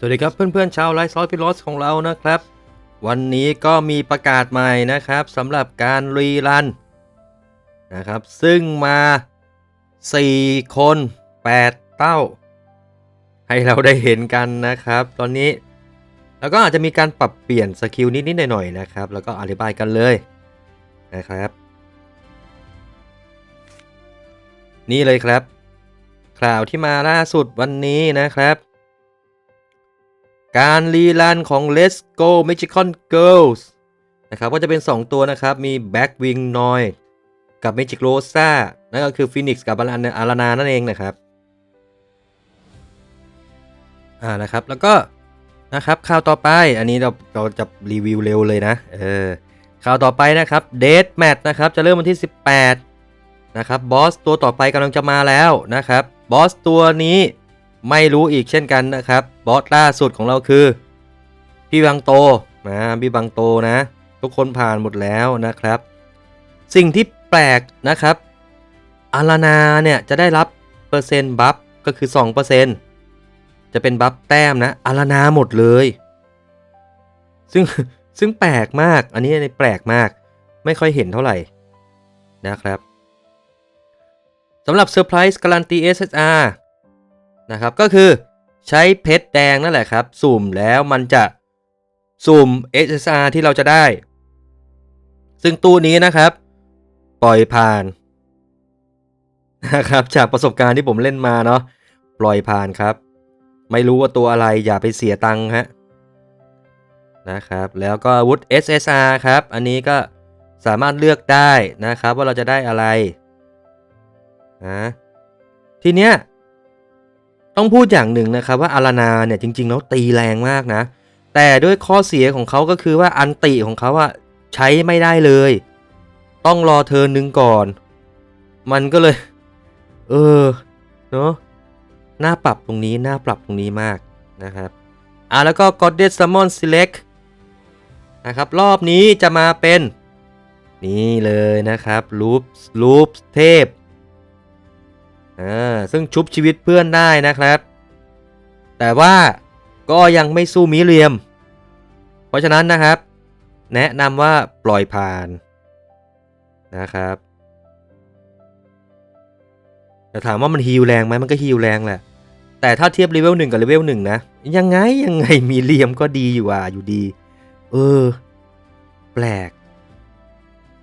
สวัสดีครับเพื่อนๆชาวไลฟ์ซอสพิลอสของเรานะครับ วันนี้ก็มีประกาศใหม่นะครับสำหรับการรีรันนะครับ ซึ่งมา 4 คน 8 เต้า ให้เราได้เห็นกันนะครับ ตอนนี้ แล้วก็อาจจะมีการปรับเปลี่ยนสกิลนิดๆหน่อยๆนะครับ แล้วก็อธิบายกันเลยนะครับ นี่เลยครับข่าวที่มาล่าสุดวันนี้นะครับ การรีรันของ Let's Go Magical Girls นะครับก็จะเป็น 2 ตัวนะครับ มี Backwing Noy กับ Magic Rosa นั่นก็คือ Phoenix กับอารานานั่นเองนะครับอ่านะครับแล้วก็นะครับข่าวต่อไปอันนี้เราเราจะรีวิวเร็วเลยนะเออข่าวต่อไปนะครับ Date Match นะครับจะเริ่มวันที่ 18นะครับบอสตัวต่อไปกำลังจะมาแล้วนะครับบอสตัวนี้ ไม่รู้อีกเช่นกันนะครับ บอสล่าสุดของเราคือ พี่บังโตนะพี่บังโตนะ ทุกคนผ่านหมดแล้วนะครับ สิ่งที่แปลกนะครับอารานาเนี่ยจะได้รับเปอร์เซ็นต์บัฟก็คือ 2%จะเป็นบัฟแต้มนะอารานาหมดเลย ซึ่งซึ่งแปลกมาก อันนี้แปลกมาก ไม่ค่อยเห็นเท่าไหร่นะครับสำหรับเซอร์ไพรส์การันตี SSR นะครับก็คือใช้เพชรแดงนั่นแหละครับ สุ่มแล้วมันจะสุ่ม SSR ที่เราจะได้ ซึ่งตู้นี้นะครับ ปล่อยผ่านนะครับจากประสบการณ์ที่ผมเล่นมาเนาะปล่อยผ่านครับ ไม่รู้ว่าตัวอะไรอย่าไปเสียตังค์ฮะนะครับแล้วก็อาวุธ SSR ครับ อันนี้ก็สามารถเลือกได้นะครับว่าเราจะได้อะไรนะทีเนี้ย ต้องพูดอย่างหนึ่งนะครับว่าอารานาเนี่ยจริง ๆ แล้วตีแรงมากนะ แต่ด้วยข้อเสียของเขาก็คือว่าอันติของเขาอะใช้ไม่ได้เลย ต้องรอเทินหนึ่งก่อน มันก็เลย เออเนาะหน้าปรับตรงนี้หน้าปรับตรงนี้มากนะครับอะแล้วก็ Goddess Summon Select นะครับรอบนี้จะมาเป็น นี่เลยนะครับลูปลูปเทพ อ่าซึ่งชุบชีวิตเพื่อนได้นะครับ แต่ว่าก็ยังไม่สู้มิเรียม เพราะฉะนั้นนะครับ แนะนำว่าปล่อยผ่านนะครับแต่ถามว่ามันฮีลแรงไหมมันก็ฮีลแรงแหละ แต่ถ้าเทียบเลเวลหนึ่งกับเลเวลหนึ่งนะ ยังไงยังไงมีเรียมก็ดีอยู่อะอยู่ดี เออ แปลก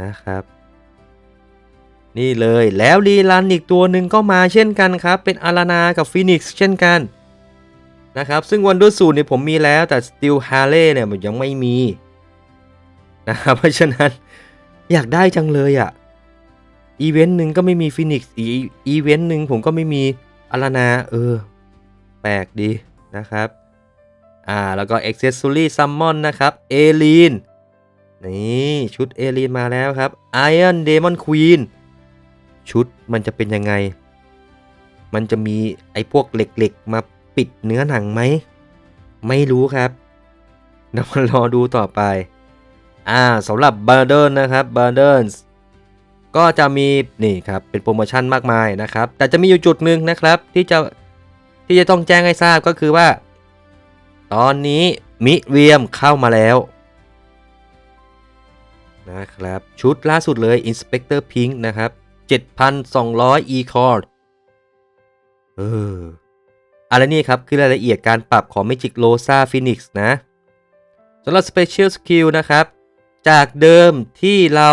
นะครับ นี่เลยแล้วรีรันอีกตัวหนึ่งก็มาเช่นกันครับ เป็นอารานากับฟินิกซ์เช่นกันนะครับ ซึ่งวันดูสูตรเนี่ยผมมีแล้วแต่สติลฮาร์เลย์เนี่ยมันยังไม่มีนะครับเพราะฉะนั้นอยากได้จังเลยอะ่ะอีเวนต์หนึ่งก็ไม่มีฟินิกซ์อีอีเวนต์หนึ่งผมก็ไม่มีอารานาเออ แปลกดีนะครับ อ่า แล้วก็ Accessory Summon นะครับเอลีนนี่ ชุดเอลีนมาแล้วครับ Iron Demon Queen ชุดมันจะเป็นยังไง มันจะมีไอ้พวกเหล็กๆ มาปิดเนื้อหนังไหม ไม่รู้ครับเดี๋ยวมารอดูต่อไป อ่าสำหรับ b u r d e n นะครับ b u r d e n ก็จะมีนี่ครับเป็นโปรโมชั่นมากมายนะครับ แต่จะมีอยู่จุดหนึ่งนะครับที่จะที่จะต้องแจ้งให้ทราบก็คือว่า ตอนนี้มิเวียมเข้ามาแล้วนะครับ ชุดล่าสุดเลย Inspector Pink นะครับ 7,200 e c o r d เอออะไรนี่ครับ คือรายละเอียดการปรับของ Magic Rosa Phoenix นะสำหรับ Special Skill นะครับ จากเดิมที่เรา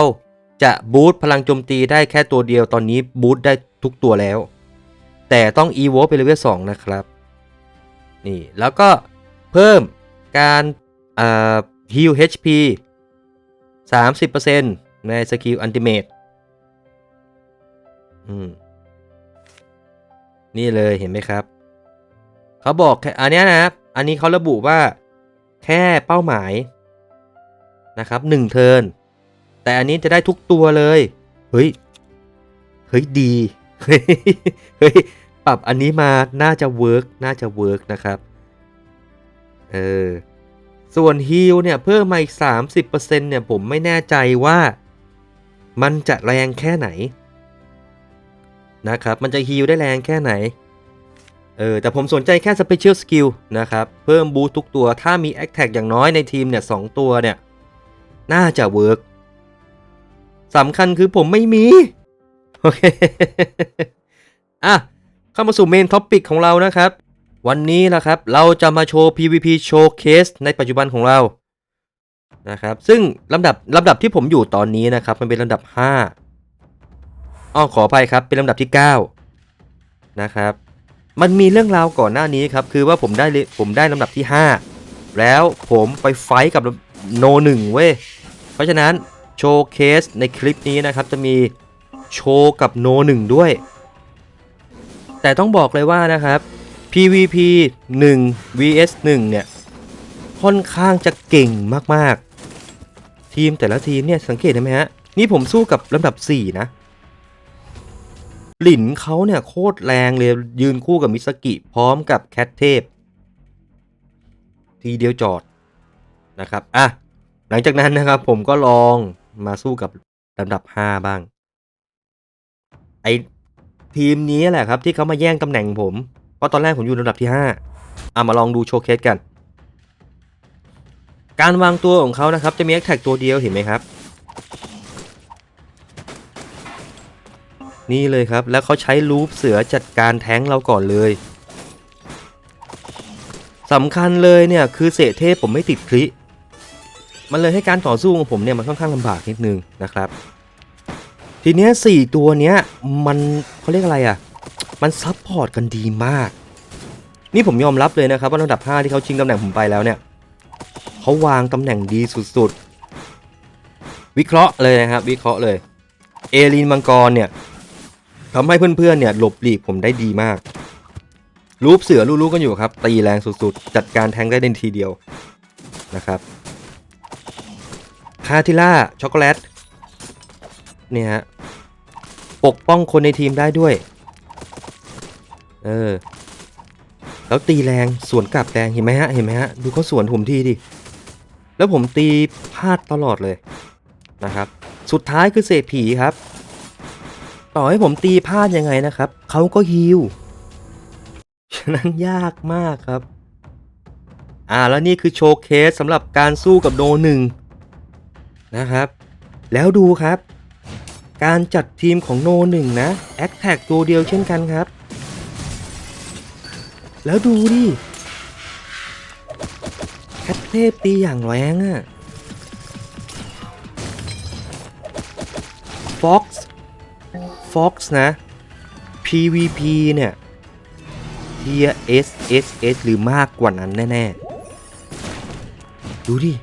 จะบูตพลังโจมตีได้แค่ตัวเดียวตอนนี้บูตได้ทุกตัวแล้ว แต่ต้อง Evo ไปเลเวล2นะครับ นี่ แล้วก็เพิ่มการอ่า heal HP 30%ในสกิล Ultimate อืม นี่เลยเห็นไหมครับ เขาบอกแค่อันนี้นะครับ อันนี้เขาระบุว่าแค่เป้าหมายนะครับหนึ่งเทินแต่อันนี้จะได้ทุกตัวเลย เฮ้ย เฮ้ยดี เฮ้ยเฮ้ยปรับอันนี้มา น่าจะเวิร์กน่าจะเวิร์กนะครับ เออ ส่วนฮีลเนี่ย เพิ่มมาอีก 30%เนี่ย ผมไม่แน่ใจว่า มันจะแรงแค่ไหน นะครับ มันจะฮีลได้แรงแค่ไหน เออ แต่ผมสนใจแค่ Special Skill นะครับ เพิ่มบูทุกตัว ถ้ามี a t t a c อย่างน้อยในทีมเนี่ยสองตัวเนี่ย น่าจะเวิร์กสำคัญคือผมไม่มี โอเค อะ เข้ามาสู่เมนท็อปิกของเรานะครับ วันนี้นะครับ เราจะมาโชว์ PVP Showcase ในปัจจุบันของเรานะครับ ซึ่งลำดับลำดับที่ผมอยู่ตอนนี้นะครับ มันเป็นลำดับ 5 อ้อขออภัยครับเป็นลำดับที่ 9 นะครับ มันมีเรื่องราวก่อนหน้านี้ครับ คือว่าผมได้ผมได้ลำดับที่ 5 แล้วผมไปไฟกับโนหนึ่งเว้ย เพราะฉะนั้นโชว์เคสในคลิปนี้นะครับ จะมีโชว์กับโนหนึ่งด้วย แต่ต้องบอกเลยว่านะครับ PVP 1 vs 1 เนี่ย ค่อนข้างจะเก่งมาก ๆ ทีมแต่ละทีมเนี่ย สังเกตได้ไหมฮะ นี่ผมสู้กับลำดับ 4 นะ หลินเขาเนี่ยโคตรแรงเลยยืนคู่กับมิสกิพร้อมกับแคทเทพ ทีเดียวจอดนะครับอะหลังจากนั้นนะครับผมก็ลองมาสู้กับลำดับ 5 บ้าง ไอทีมนี้แหละครับที่เขามาแย่งตำแหน่งผม เพราะตอนแรกผมอยู่ลำดับที่ 5อะมาลองดูโชว์เคสกัน การวางตัวของเขานะครับจะมีแอคแท็กตัวเดียวเห็นไหมครับ นี่เลยครับ แล้วเขาใช้ลูปเสือจัดการแท้งเราก่อนเลยสำคัญเลยเนี่ยคือเศษเทพผมไม่ติดคลิมันเลยให้การต่อสู้ของผมเนี่ยมันค่อนข้างลำบากนิดนึงนะครับ ทีเนี้ยสี่ตัวเนี้ยมันเขาเรียกอะไรอะ่ะ มันซับพอร์ตกันดีมาก นี่ผมยอมรับเลยนะครับว่าระดับ 5 ที่เขาชิงตำแหน่งผมไปแล้วเนี่ยเขาวางตำแหน่งดีสุดๆ วิเคราะห์เลยนะครับ วิเคราะห์เลย เอลินมังกรเนี่ย ทำให้เพื่อนๆเนี่ยหลบหลีกผมได้ดีมาก รูปเสือรู้ๆกันอยู่ครับ ตีแรงสุดๆ จัดการแทงได้ในทีเดียวนะครับ คาทิล่า ช็อกโกแลต เนี่ยฮะ ปกป้องคนในทีมได้ด้วย เออ แล้วตีแรงสวนกลับแรงเห็นไหมฮะ เห็นไหมฮะ ดูเขาสวนผมทีดิ แล้วผมตีพลาดตลอดเลยนะครับ สุดท้ายคือเศษผีครับ ต่อให้ผมตีพลาดยังไงนะครับ เขาก็ฮิวฉะนั้นยากมากครับ อ่าแล้วนี่คือโชว์เคสสำหรับการสู้กับโนหนึ่งนะครับ แล้วดูครับ การจัดทีมของโนหนึ่งนะแอคแท็กตัวเดียวเช่นกันครับ แล้วดูดิแคทเทพตีอย่างแรงอะ Fox Fox นะ PVP เนี่ยเทีย S S S หรือมากกว่านั้นแน่ ๆ ดูดิ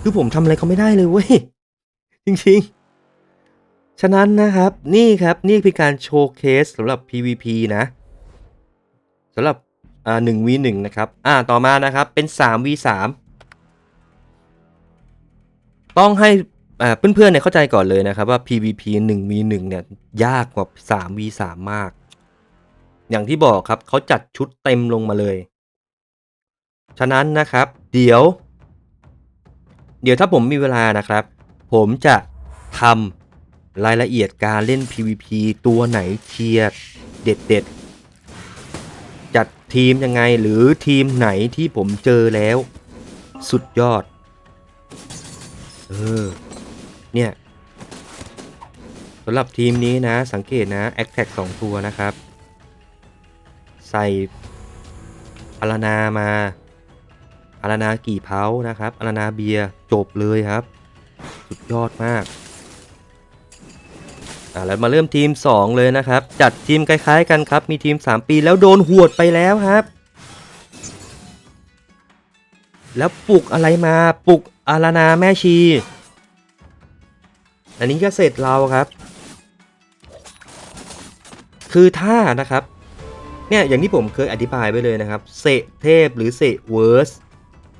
คือผมทำอะไรเขาไม่ได้เลยเว้ย จริง ๆ ฉะนั้นนะครับ นี่ครับนี่คือการโชว์เคสสำหรับ PVP นะสำหรับอ่า1 v 1นะครับ อ่า ต่อมานะครับ เป็น3 v 3ต้องให้ อ่าเพื่อนๆเนี่ยเข้าใจก่อนเลยนะครับว่า PVP 1 v 1เนี่ยยากกว่า3 v 3มาก อย่างที่บอกครับเขาจัดชุดเต็มลงมาเลย ฉะนั้นนะครับ เดี๋ยว เดี๋ยวถ้าผมมีเวลานะครับ ผมจะทำรายละเอียดการเล่น PVP ตัวไหนเทียร์เด็ดๆ จัดทีมยังไงหรือทีมไหนที่ผมเจอแล้ว สุดยอด เออ เนี่ยสำหรับทีมนี้นะสังเกตนะแอคแท็กสองตัวนะครับ ใส่อารานามาอารานากี่เพานะครับอารานาเบียจบเลยครับ สุดยอดมากอ่าแล้วมาเริ่มทีม 2 เลยนะครับ จัดทีมคล้ายๆกันครับ มีทีม 3 ปีแล้วโดนหวดไปแล้วครับ แล้วปลุกอะไรมาปลุกอารานาแม่ชี อันนี้ก็เสร็จเราครับ คือถ้านะครับ เนี่ยอย่างที่ผมเคยอธิบายไปเลยนะครับ เสเทพหรือเสเวิร์ส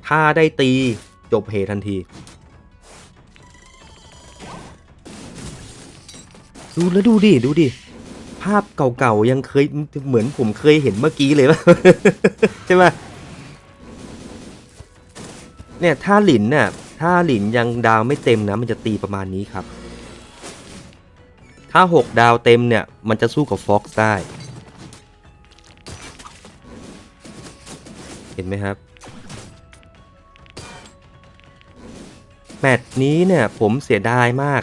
ถ้าได้ตีจบเหทันที ดูแล้วดูดิ ดูดิ ภาพเก่าๆ ยังเคยเหมือนผมเคยเห็นเมื่อกี้เลยป่ะ ใช่ไหมเนี่ยถ้าหลินน่ะถ้าหลินยังดาวไม่เต็มนะ มันจะตีประมาณนี้ครับ ถ้า 6 ดาวเต็มเนี่ย มันจะสู้กับฟ็อกซ์ได้ เห็นไหมครับ แมตช์นี้เนี่ย ผมเสียดายมาก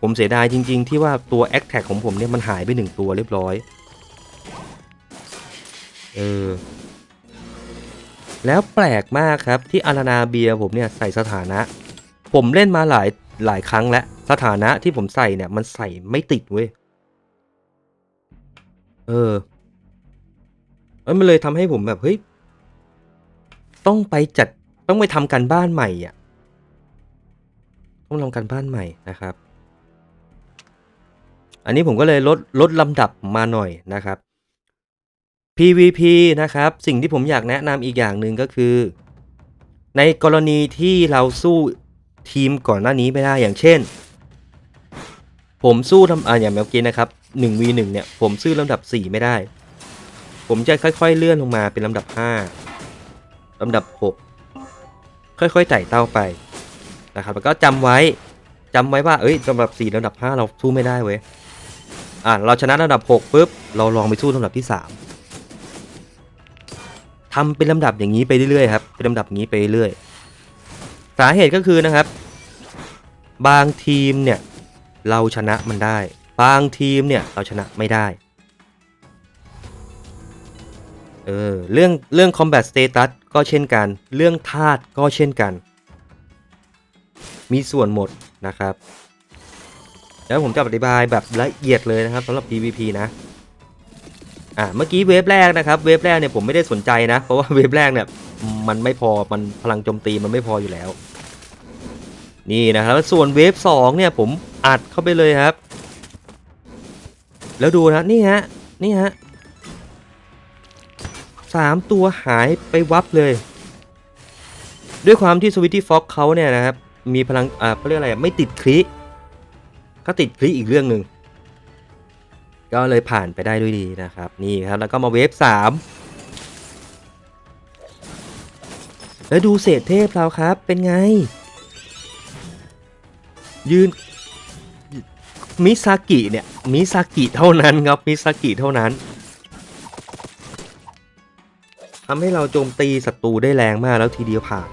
ผมเสียดายจริง ๆ ที่ว่าตัวแอคแท็กของผมเนี่ย มันหายไปหนึ่งตัวเรียบร้อย เออ แล้วแปลกมากครับที่อารานาเบียผมเนี่ย ใส่สถานะ ผมเล่นมาหลาย หลายครั้งแล้วสถานะที่ผมใส่เนี่ย มันใส่ไม่ติดเว้ย เออเอ้ยมันเลยทำให้ผมแบบเฮ้ย ต้องไปจัดต้องไปทำการบ้านใหม่อะ ต้องทำการบ้านใหม่นะครับ อันนี้ผมก็เลยลดลดลำดับมาหน่อยนะครับ PVP นะครับ สิ่งที่ผมอยากแนะนำอีกอย่างหนึ่งก็คือ ในกรณีที่เราสู้ ทีมก่อนหน้านี้ไม่ได้อย่างเช่น ผมสู้ทำอ่าอย่างเมื่อกี้นะครับ 1v1 เนี่ยผมซื้อลำดับ 4 ไม่ได้ ผมจะค่อยๆเลื่อนลงมาเป็นลำดับ 5ลำดับ 6 ค่อยๆไต่เต้าไปนะครับแล้วก็จำไว้จำไว้ว่าเอ้ยลำดับ 4ลำดับ 5 เราสู้ไม่ได้เว้ยอะเราชนะลำดับ 6ปุ๊บเราลองไปสู้ลำดับที่ 3ทำเป็นลำดับอย่างนี้ไปเรื่อยๆครับเป็นลำดับนี้ไปเรื่อย สาเหตุก็คือนะครับ บางทีมเนี่ยเราชนะมันได้ บางทีมเนี่ยเราชนะไม่ได้เออเรื่องเรื่อง combat status ก็เช่นกัน เรื่องธาตุก็เช่นกัน มีส่วนหมดนะครับ แล้วผมจะอธิบายแบบละเอียดเลยนะครับสำหรับ PVP นะ อะเมื่อกี้เวฟแรกนะครับเวฟแรกเนี่ยผมไม่ได้สนใจนะ เพราะว่าเวฟแรกเนี่ยมันไม่พอมันพลังโจมตีมันไม่พออยู่แล้ว นี่นะครับส่วนเวฟสองเนี่ยผมอัดเข้าไปเลยครับ แล้วดูนะนี่ฮะนี่ฮะสามตัวหายไปวับเลย ด้วยความที่สวิตตี้ฟ็อกเขาเนี่ยนะครับมีพลังอ่าเขาเรียกอะไรไม่ติดคลิก็ติดคลิอีกเรื่องหนึ่ง ก็เลยผ่านไปได้ด้วยดีนะครับ นี่ครับแล้วก็มาเวฟสามแล้วดูเศษเทพเราครับเป็นไง ยืนมิซากิเนี่ยมิซากิเท่านั้นครับมิซากิเท่านั้นทำให้เราโจมตีศัตรูได้แรงมากแล้วทีเดียวผ่าน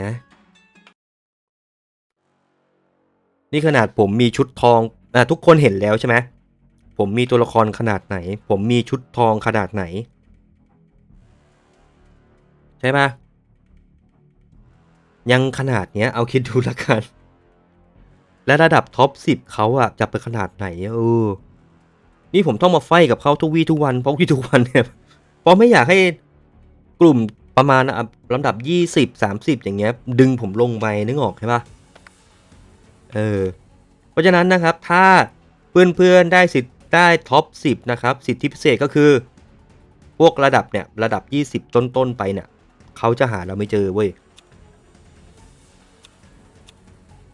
นะ นี่ขนาดผมมีชุดทองอะทุกคนเห็นแล้วใช่ไหมผมมีตัวละครขนาดไหน ผมมีชุดทองขนาดไหน ใช่ปะยังขนาดเนี้ยเอาคิดดูละกัน และระดับท็อปสิบเขาอะจะไปขนาดไหนเออนี่ผมต้องมาไฟกับเขาทุกวี่ทุกวันเพราะวี่ทุกวันเนี่ยเพราะไม่อยากให้กลุ่มประมาณอะลำดับยี่สิบสามสิบอย่างเงี้ย ดึงผมลงไปนึกออกใช่ปะ เออเพราะฉะนั้นนะครับถ้าเพื่อนๆได้สิทธิ์ได้ท็อปสิบนะครับ สิทธิพิเศษก็คือ พวกระดับเนี่ยระดับยี่สิบต้นๆไปเนี่ยเขาจะหาเราไม่เจอเว้ย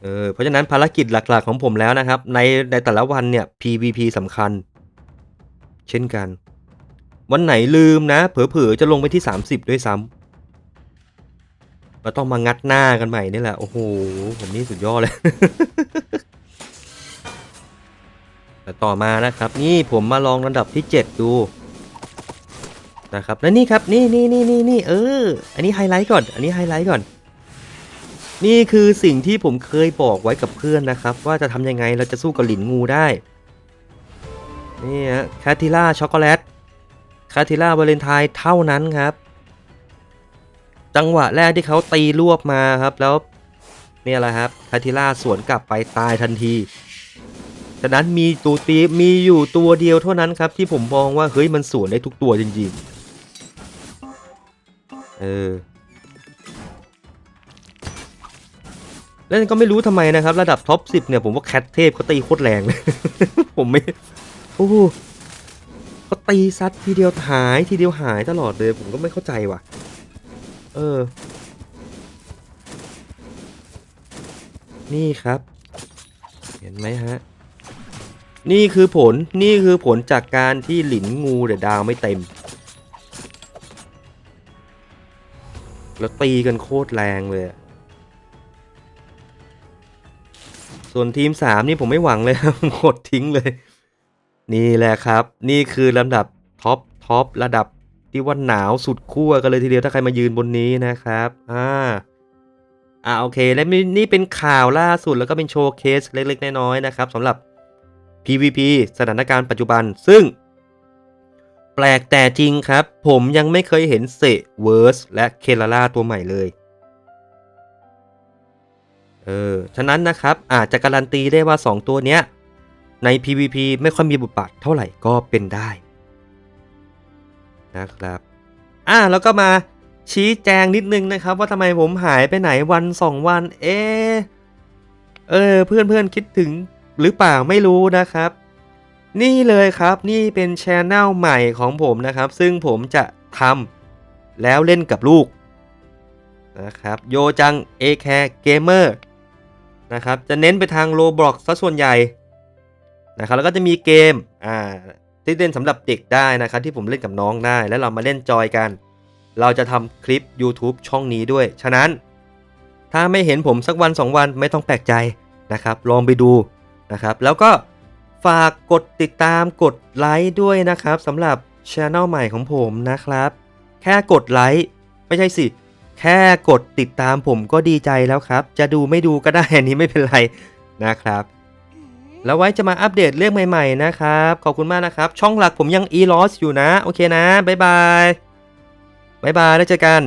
เออเพราะฉะนั้นภารกิจหลักๆของผมแล้วนะครับ ในในแต่ละวันเนี่ย PVP สำคัญ เช่นกัน วันไหนลืมนะ เผลอๆจะลงไปที่ 30 ด้วยซ้ำ เราต้องมางัดหน้ากันใหม่นี่แหละ โอ้โห ผมนี่สุดยอดเลย แต่ต่อมานะครับ นี่ผมมาลองระดับที่ 7 ดูนะครับและนี่ครับนี่นี่นี่นี่นี่เออ อันนี้ไฮไลท์ก่อน อันนี้ไฮไลท์ก่อน นี่คือสิ่งที่ผมเคยบอกไว้กับเพื่อนนะครับ ว่าจะทำยังไงเราจะสู้กับหลินงูได้นี่ฮะคาทิล่าช็อกโกแลตคาทิล่าวาเลนไทน์เท่านั้นครับ จังหวะแรกที่เขาตีรวบมาครับแล้วเนี่ยแหละครับคาทิล่าสวนกลับไปตายทันทีฉะนั้นมีตัวตีมีอยู่ตัวเดียวเท่านั้นครับที่ผมมองว่าเฮ้ยมันสวนได้ทุกตัวจริงๆเออแล้วก็ไม่รู้ทำไมนะครับ ระดับท็อป 10 เนี่ยผมว่าแคทเทพเขาตีโคตรแรงเลย ผมไม่ โอ้เขาตีซัดทีเดียวหายทีเดียวหายตลอดเลย ผมก็ไม่เข้าใจว่ะ เออ นี่ครับ เห็นไหมฮะ นี่คือผล นี่คือผลจากการที่หลินงูเดดาวไม่เต็ม แล้วตีกันโคตรแรงเลย ส่วนทีม3นี่ผมไม่หวังเลยครับกดทิ้งเลย นี่แหละครับ นี่คือลำดับท็อปท็อประดับ ที่ว่าหนาวสุดขั้วกันเลยทีเดียวถ้าใครมายืนบนนี้นะครับอ่าอ่าโอเค และนี่นี่เป็นข่าวล่าสุดแล้วก็เป็นโชว์เคสเล็กๆน้อยๆนะครับสำหรับ PVP สถานการณ์ปัจจุบัน ซึ่ง แปลกแต่จริงครับ ผมยังไม่เคยเห็นเซเวิร์สและเคลาล่าตัวใหม่เลยเออฉะนั้นนะครับอาจจะการันตีได้ว่า 2 ตัวเนี้ยใน PVP ไม่ค่อยมีบทบาทเท่าไหร่ก็เป็นได้ นะครับอะแล้วก็มาชี้แจงนิดนึงนะครับ ว่าทำไมผมหายไปไหนวันสองวัน เอเออเพื่อนเพื่อนคิดถึงหรือเปล่าไม่รู้นะครับ นี่เลยครับนี่เป็นช anel ใหม่ของผมนะครับ ซึ่งผมจะทำแล้วเล่นกับลูกนะครับโยจัง a c a r e Gamer นะครับจะเน้นไปทาง Roblox ซะส่วนใหญ่นะครับแล้วก็จะมีเกมอ่า ที่เล่นสำหรับเด็กได้นะครับที่ผมเล่นกับน้องได้ แล้วเรามาเล่นจอยกัน เราจะทำคลิป YouTube ช่องนี้ด้วย ฉะนั้น ถ้าไม่เห็นผมสักวัน 2 วันไม่ต้องแปลกใจนะครับ ลองไปดูนะครับ แล้วก็ฝากกดติดตามกดไลค์ด้วยนะครับสำหรับช anel ใหม่ของผมนะครับ แค่กดไลค์ไม่ใช่สิแค่กดติดตามผมก็ดีใจแล้วครับ จะดูไม่ดูก็ได้อันนี้ไม่เป็นไรนะครับ แล้วไว้จะมาอัปเดตเรื่องใหม่ๆนะครับ ขอบคุณมากนะครับ ช่องหลักผมยัง e l o s อยู่นะ โอเคนะ บ๊ายบาย บ๊ายบาย แล้วเจอกัน